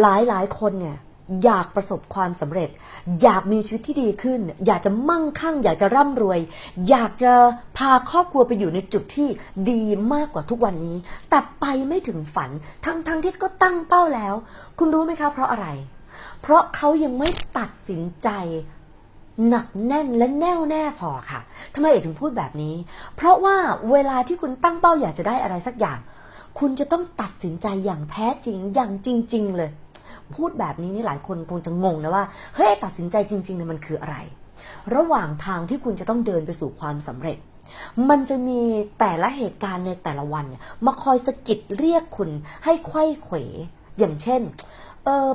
หลายหลายคนเนี่ยอยากประสบความสำเร็จ อยากมีชีวิตที่ดีขึ้น อยากจะมั่งคั่ง อยากจะร่ำรวย อยากจะพาครอบครัวไปอยู่ในจุดที่ดีมากกว่าทุกวันนี้ แต่ไปไม่ถึงฝัน ทั้งทั้งที่ก็ตั้งเป้าแล้ว คุณรู้ไหมคะเพราะอะไร เพราะเขายังไม่ตัดสินใจหนักแน่นและแน่วแน่พอค่ะทำไมเอกถึงพูดแบบนี้ เพราะว่าเวลาที่คุณตั้งเป้าอยากจะได้อะไรสักอย่าง คุณจะต้องตัดสินใจอย่างแท้จริงอย่างจริง ๆ เลย พูดแบบนี้นี่หลายคนคงจะงงนะว่าเฮ้ยตัดสินใจจริงๆเนี่ยมันคืออะไร ระหว่างทางที่คุณจะต้องเดินไปสู่ความสำเร็จ มันจะมีแต่ละเหตุการณ์ในแต่ละวันเนี่ยมาคอยสะกิดเรียกคุณให้ไข้เขวอย่างเช่นเออ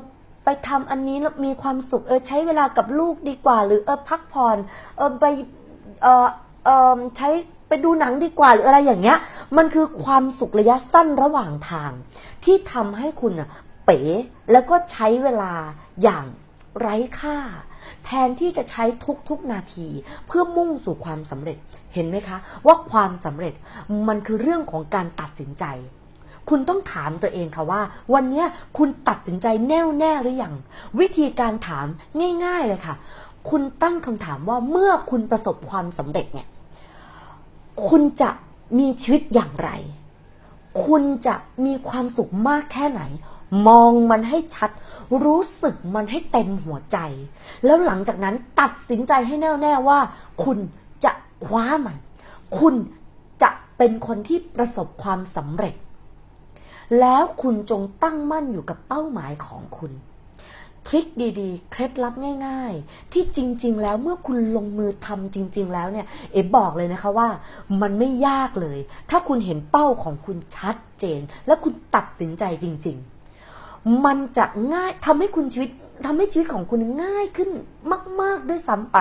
ไปทำอันนี้แล้วมีความสุขเออใช้เวลากับลูกดีกว่า หรือเออพักผ่อนเออไปเออ ใช้ไปดูหนังดีกว่าหรืออะไรอย่างเงี้ย มันคือความสุขระยะสั้นระหว่างทาง ที่ทำให้คุณเป๋แล้วก็ใช้เวลาอย่างไร้ค่า แทนที่จะใช้ทุกๆนาที เพื่อมุ่งสู่ความสำเร็จเห็นไหมคะ ว่าความสำเร็จมันคือเรื่องของการตัดสินใจ คุณต้องถามตัวเองค่ะว่า วันนี้คุณตัดสินใจแน่วแน่หรือยัง วิธีการถามง่าย ๆเลยค่ะ คุณตั้งคำถามว่าเมื่อคุณประสบความสำเร็จเนี่ย คุณจะมีชีวิตอย่างไร คุณจะมีความสุขมากแค่ไหน มองมันให้ชัด รู้สึกมันให้เต็มหัวใจ แล้วหลังจากนั้นตัดสินใจให้แน่วแน่ว่า คุณจะคว้ามัน คุณจะเป็นคนที่ประสบความสำเร็จ แล้วคุณจงตั้งมั่นอยู่กับเป้าหมายของคุณ ริคดีๆ เคล็ดลับง่าย ๆ ที่จริง ๆ แล้วเมื่อคุณลงมือทำจริง ๆ แล้วเนี่ย เอ๋บอกเลยนะคะว่า มันไม่ยากเลย ถ้าคุณเห็นเป้าของคุณชัดเจน และคุณตัดสินใจจริง ๆ มันจะง่ายทำให้คุณชีวิตทำให้ชีวิตของคุณง่ายขึ้นมาก ๆ ด้วยซ้ำไป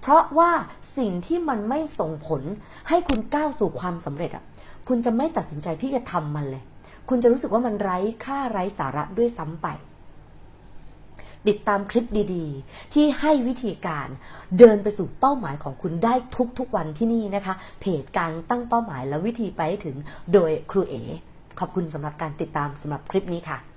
เพราะว่าสิ่งที่มันไม่ส่งผลให้คุณก้าวสู่ความสำเร็จอะ คุณจะไม่ตัดสินใจที่จะทำมันเลย คุณจะรู้สึกว่ามันไร้ค่าไร้สาระด้วยซ้ำไป ติดตามคลิปดีๆ ที่ให้วิธีการเดินไปสู่เป้าหมายของคุณได้ทุกๆวันที่นี่นะคะ เพจการตั้งเป้าหมายและวิธีไปถึงโดยครูเอขอบคุณสำหรับการติดตามสำหรับคลิปนี้ค่ะ